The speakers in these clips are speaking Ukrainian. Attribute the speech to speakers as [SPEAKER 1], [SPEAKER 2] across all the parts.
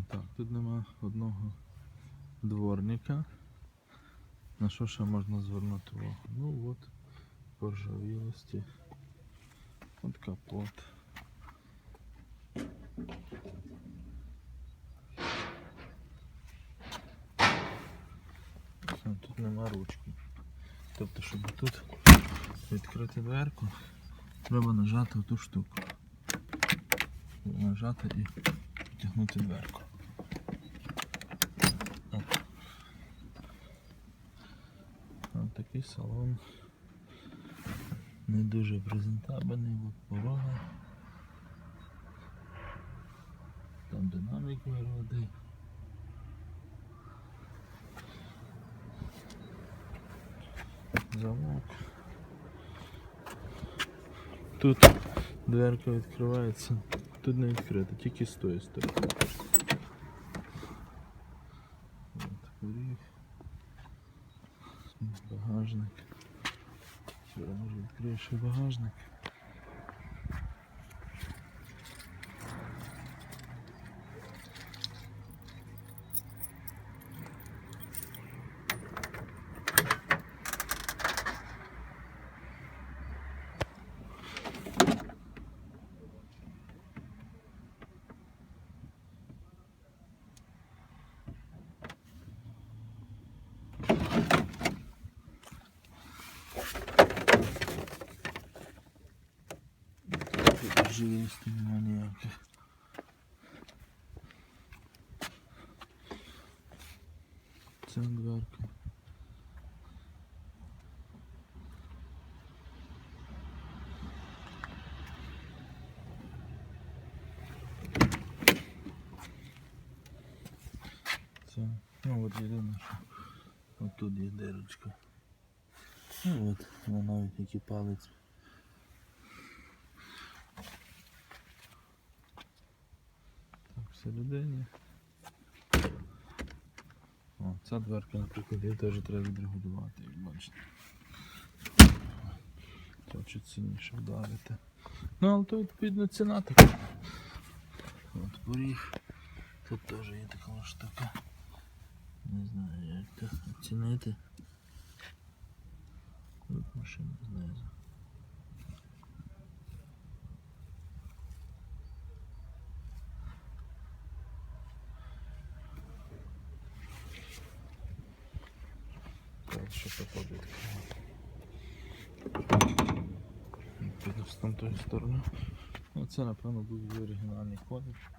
[SPEAKER 1] Отак, тут нема одного дворника. На що ще можна звернути увагу? Ну от, поржавілості. От капот. Тут нема ручки. Тобто, щоб тут відкрити дверку, треба нажати оту штуку. Нажати і тягнути дверку. От. От такий салон. Не дуже презентабельний, от порога. Там динамік вироди. Замок. Тут дверка відкривається. Тут не відкрита, тільки з тої сторони. От, поріг. Багажник. Сюди може відкриєш багажник. Тут живості нема ніяких. Ця дверка. Це, ну от єдине, що от тут є дирочка. Ну от, вона навіть який палець Всередині. О, ця дверка, наприклад, її теж треба відрегулювати, як бачите. Треба сильніше вдарити. Ну, але то відповідно ціна така. От поріг. Тут теж є така штука. Не знаю, як це оцінити. Тут машина знизу. Піду з тамтої сторони. Оце, напевно, був її оригінальний колір.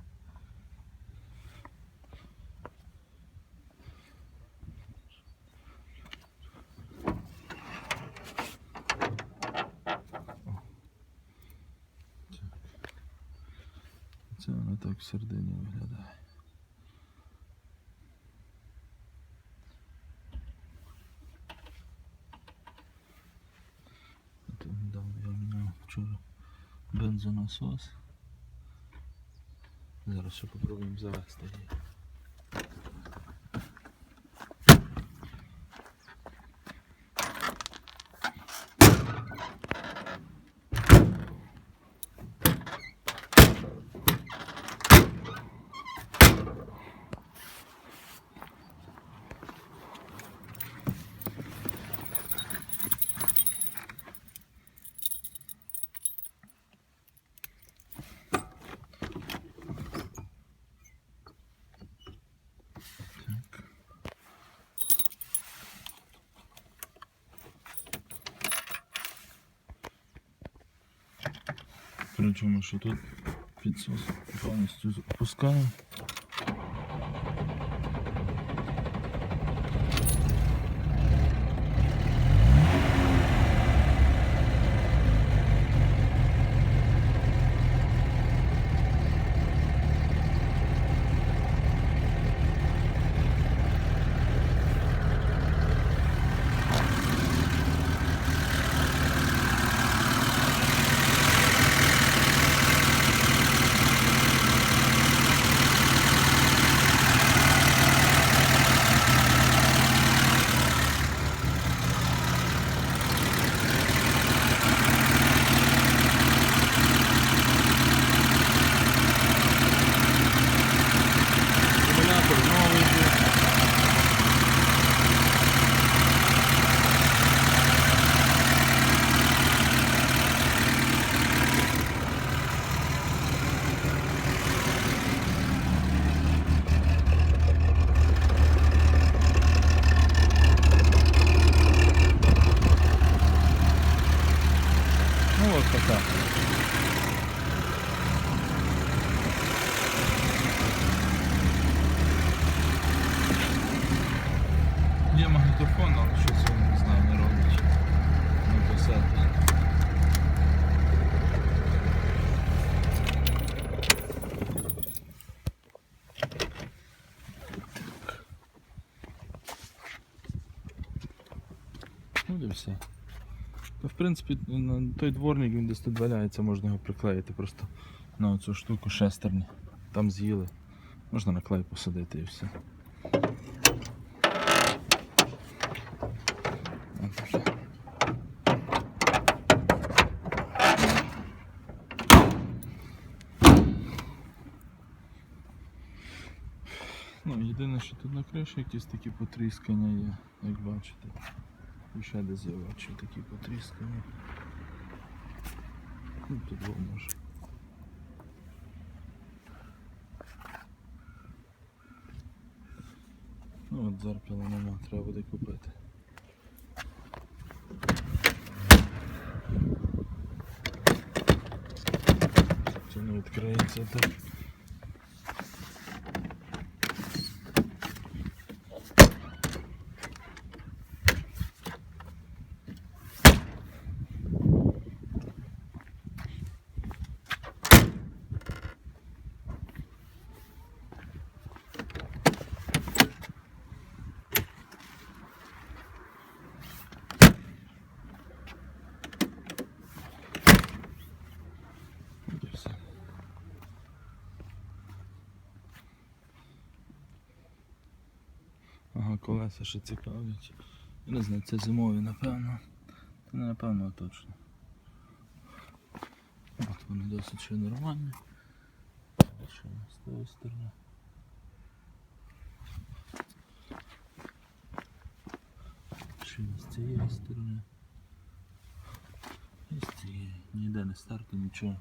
[SPEAKER 1] Це вона так всередині виглядає. Вчора бензонасос. Зараз ще попробуємо завести її. Так. Причому, що тут підсос повністю опускаємо. Ну і все. Та, в принципі, той дворник він десь тут валяється, можна його приклеїти просто на оцю штуку шестерні. Там з'їли. Можна на клей посадити. І все. Ну, єдине, що тут на криші якісь такі потріскання є, як бачите. І ще десь бачу такі потріскання. Ну, тут во може. Ну от дзеркала нема, треба буде купити. Це не відкриється так. От і все. Ага, колеса ще цікавлять. Я не знаю, це зимові, напевно. Це не напевно, а точно. От вони досить ще нормальні. Ще з тої сторони. Ще з цієї сторони. І з цієї. Ніде не старти, нічого.